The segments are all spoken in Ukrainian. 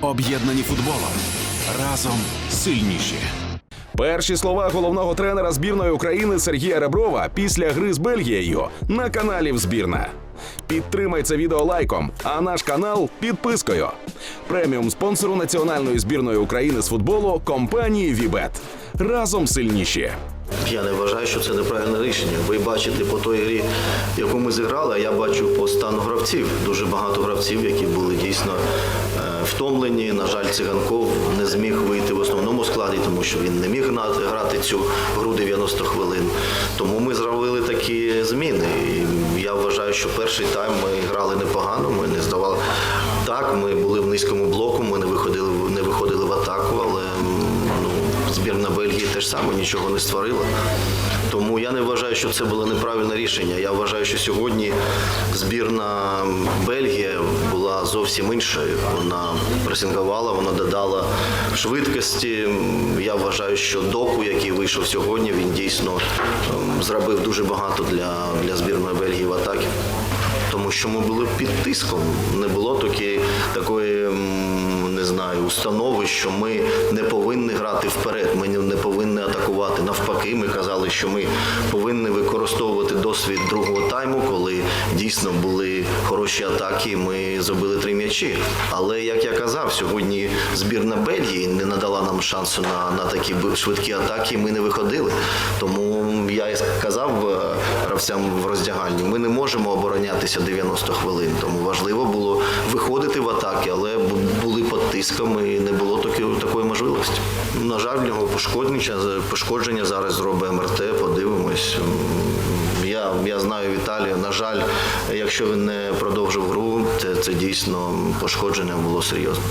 Об'єднані футболом. Разом сильніші. Перші слова головного тренера збірної України Сергія Реброва після гри з Бельгією на каналі Взбірна. Підтримай це відео лайком, а наш канал підпискою. Преміум спонсору національної збірної України з футболу компанії Вібет. Разом сильніші. Я не вважаю, що це неправильне рішення. Ви бачите по той грі, яку ми зіграли, а я бачу по стану гравців. Дуже багато гравців, які були дійсно е, втомлені. На жаль, циганков не зміг вийти в основному складі, тому що він не міг грати цю гру 90 хвилин. Тому ми зробили такі зміни. І я вважаю, що перший тайм ми грали непогано. Ми не здавали так. Ми були в низькому блоку, ми не виходили, Бельгії саме нічого не створила. Тому я не вважаю, що це було неправильне рішення. Я вважаю, що сьогодні збірна Бельгія була зовсім іншою. Вона пресингувала, вона додала швидкості. Я вважаю, що доку, який вийшов сьогодні, він дійсно ем, зробив дуже багато для, для збірної Бельгії в атакі. Тому що ми були під тиском. Не було такі, установи, що ми не повинні грати вперед, ми не повинні атакувати. Навпаки, ми казали, що ми повинні використовувати досвід другого тайму, коли дійсно були хороші атаки. Ми забили три м'ячі. Але як я казав, сьогодні збірна Бельгії не надала нам шансу на, на такі швидкі атаки. Ми не виходили. Тому я і сказав е, гравцям в роздягальні, ми не можемо оборонятися 90 хвилин. Тому важливо було виходити в атаки, але бу- були під тиском і не було такої можливості. На жаль, в нього пошкодження, пошкодження зараз зробить МРТ, подивимось. Я, я знаю Віталія. На жаль, якщо він не продовжив гру, це, це дійсно пошкодження було серйозне.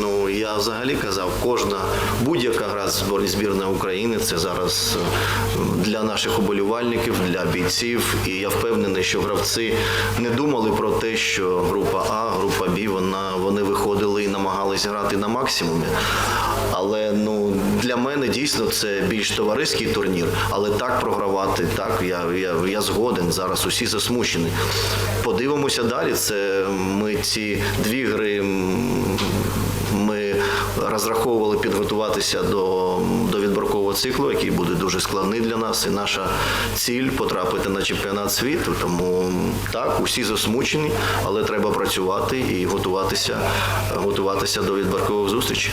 Ну я взагалі казав, кожна будь-яка гра збірної України це зараз е, для наших уболівальників, для бійців. І я впевнений, що гравці не думали про те, що група А, намагалися грати на максимумі. Але ну для мене дійсно це більш товариський турнір. Але так програвати, так я, я, я згоден. Зараз усі засмучені. Подивимося далі. Це ми ці дві гри. Розраховували підготуватися до, до відборкового циклу, який буде дуже складний для нас. І наша ціль потрапити на чемпіонат світу. Тому так, усі засмучені, але треба працювати і готуватися, готуватися до відборкових зустрічей.